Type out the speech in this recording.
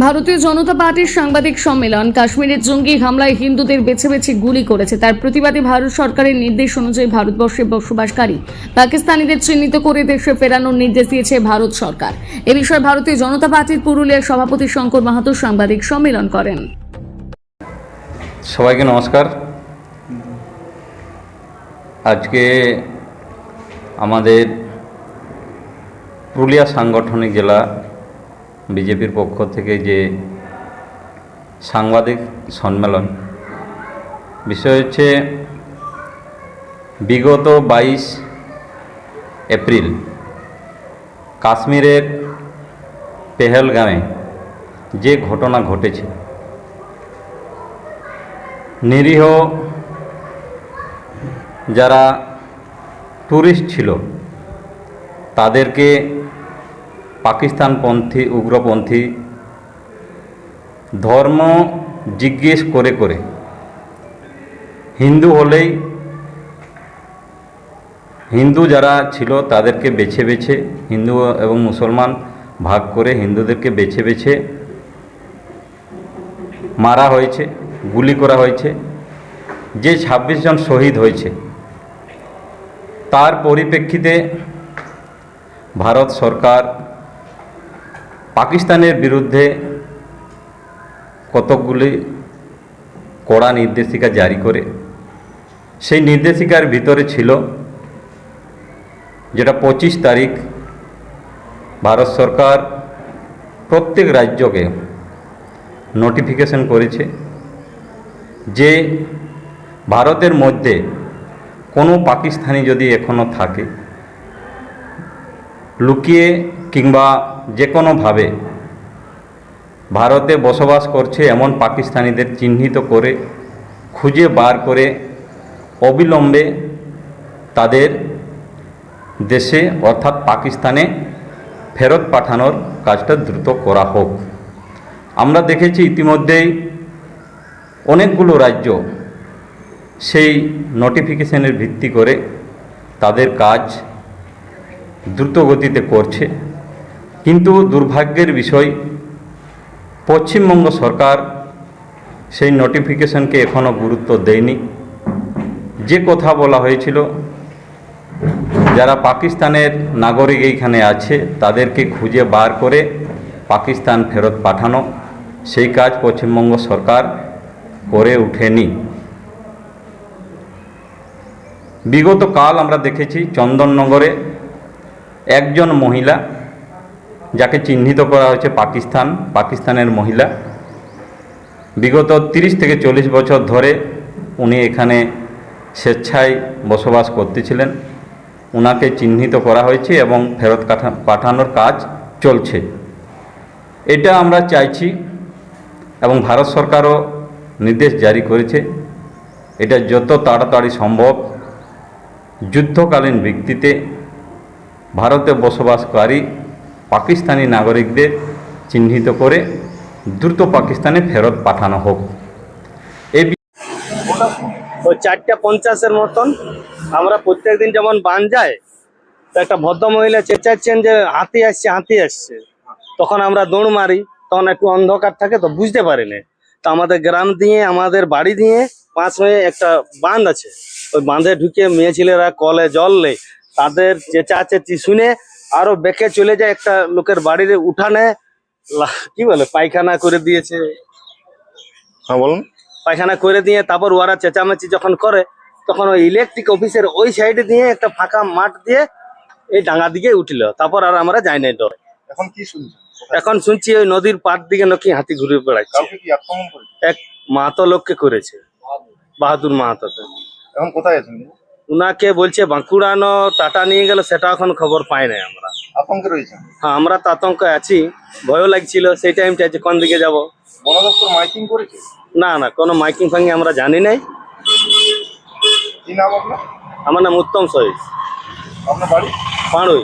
ভারতীয় জনতা পার্টির সাংবাদিক সম্মেলন, কাশ্মীরের জঙ্গি হামলায় হিন্দুদের বেছে বেছে গুলি করেছে। তার প্রতিবাদে ভারত সরকারের নির্দেশ অনুযায়ী ভারতবর্ষে বসবাসকারী পাকিস্তানিদের চিহ্নিত করে দেশে ফেরানোর নির্দেশ দিয়েছে ভারত সরকার। এ বিষয়ে ভারতীয় জনতা পার্টির পুরুলিয়ার সভাপতি শঙ্কর মাহাতো সাংবাদিক সম্মেলন করেন। সবাইকে নমস্কার। আজকে আমাদের পুরুলিয়া সাংগঠনিক জেলা বিজেপির পক্ষ থেকে যে সাংবাদিক সম্মেলন, বিষয় হচ্ছে বিগত বাইশ এপ্রিল কাশ্মীরের পেহেলগামে যে ঘটনা ঘটেছে, নিরীহ যারা ট্যুরিস্ট ছিল, তাদেরকে পাকিস্তানপন্থী, উগ্রপন্থী ধর্ম জিজ্ঞেস করে করে। হিন্দু হলেই, হিন্দু যারা ছিল তাদেরকে বেছে বেছে, হিন্দু এবং মুসলমান ভাগ করে হিন্দুদেরকে বেছে বেছে মারা হয়েছে, গুলি করা হয়েছে। যে ২৬ জন শহীদ হয়েছে, তার পরিপ্রেক্ষিতে ভারত সরকার পাকিস্তানের বিরুদ্ধে কতকগুলি কড়া নির্দেশিকা জারি করে, সেই নির্দেশিকার ভিতরে ছিল যেটা পঁচিশ তারিখ ভারত সরকার প্রত্যেক রাজ্যকে নোটিফিকেশন করেছে যে ভারতের মধ্যে কোনো পাকিস্তানি যদি এখনও থাকে লুকিয়ে কিংবা যে কোনোভাবে ভারতে বসবাস করছে এমন পাকিস্তানিদের চিহ্নিত করে, খুঁজে বার করে অবিলম্বে তাদের দেশে অর্থাৎ পাকিস্তানে ফেরত পাঠানোর কাজটা দ্রুত করা হোক। আমরা দেখেছি ইতিমধ্যেই অনেকগুলো রাজ্য সেই নোটিফিকেশনের ভিত্তি করে তাদের কাজ দ্রুত গতিতে করছে। কিন্তু দুর্ভাগ্যের বিষয়, পশ্চিমবঙ্গ সরকার সেই নোটিফিকেশনকে এখনও গুরুত্ব দেয়নি। যে কথা বলা হয়েছিল, যারা পাকিস্তানের নাগরিক এইখানে আছে, তাদেরকে খুঁজে বার করে পাকিস্তান ফেরত পাঠানো, সেই কাজ পশ্চিমবঙ্গ সরকার করে ওঠেনি। বিগত কাল আমরা দেখেছি চন্দননগরে একজন মহিলা যাকে চিহ্নিত করা হয়েছে পাকিস্তান, পাকিস্তানের মহিলা। বিগত তিরিশ থেকে চল্লিশ বছর ধরে উনি এখানে স্বেচ্ছায় বসবাস করতেছিলেন। ওনাকে চিহ্নিত করা হয়েছে এবং ফেরত পাঠানোর কাজ চলছে। এটা আমরা চাইছি এবং ভারত সরকারও নির্দেশ জারি করেছে। এটা যত তাড়াতাড়ি সম্ভব যুদ্ধকালীন ভিত্তিতে ভারতে বসবাসকারী পাকিস্তানি নাগরিকদের চিহ্নিত করে দ্রুত পাকিস্তানে ফেরত পাঠানো হোক। ওই চারটা পঞ্চাশের মতন। আমরা প্রত্যেক দিন যেমন বান যায়, তো একটা ভদ্র মহিলা চেঁচাচ্ছেন যে হাতি আসছে হাতি আসছে। তখন আমরা দৌড় মারি, তখন একটু অন্ধকার থাকে তো বুঝতে পারি না তো আমাদের গ্রাম দিয়ে, আমাদের বাড়ি দিয়ে পাঁচ মেয়ে একটা বাঁধ আছে। ওই বাঁধে ঢুকে মেয়ে ছেলেরা কলে জল নেই তাদের চেঁচা চেঁচাচেঁচি শুনে আরও বেঁকে চলে যায় একটা লোকের বাড়ির উঠানে। কি বলে পায়খানা করে দিয়েছে। হ্যাঁ বলুন। পায়খানা করে দিয়ে তারপর ওরা চেঁচামেচি যখন করে তখন ওই ইলেকট্রিক অফিসের ওই সাইডে দিয়ে একটা ফাঁকা মাঠ দিয়ে এই ডাঙ্গা দিকে উঠল। তারপর আর আমরা যাই নাই ডরে। এখন কি শুনছেন? এখন শুনছি ওই নদীর পাড় দিকে নাকি হাতি ঘুরে বেড়াচ্ছে। এক মাহাতো লোককে করেছে বাহাদুর মাহাতোতে। এখন কোথায় আছেন? উনাকে বলছে বাঁকুড়ানো টাটা নিয়ে গেল সেটা এখন খবর পাই নাই আমরা। আতঙ্কে রয়েছে হ্যাঁ আমরা তো আতঙ্কে আছি ভয়ও লাগছিল সেই টাইমটা আছে কোন দিকে যাব। বন দপ্তর মাইকিং করেছে? না না কোনো মাইকিং ফাঙ্গি আমরা জানি নাই। কি নাম আপনার? আমার নাম উত্তম সহিস। আপনার বাড়ি? পাড়ুই।